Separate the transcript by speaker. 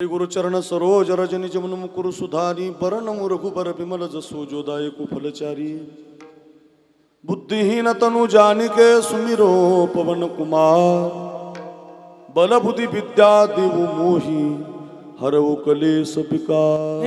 Speaker 1: श्री गुरुचरण सरोज रजनी जमुन मुकुर सुधारी बरन रघुबर विमल जसो जोदाय कुफलचारी बुद्धिहीन तनु जानिके सुमिरो पवन कुमार बल बुद्धि विद्या देव मोही हरऊ कलेश विकार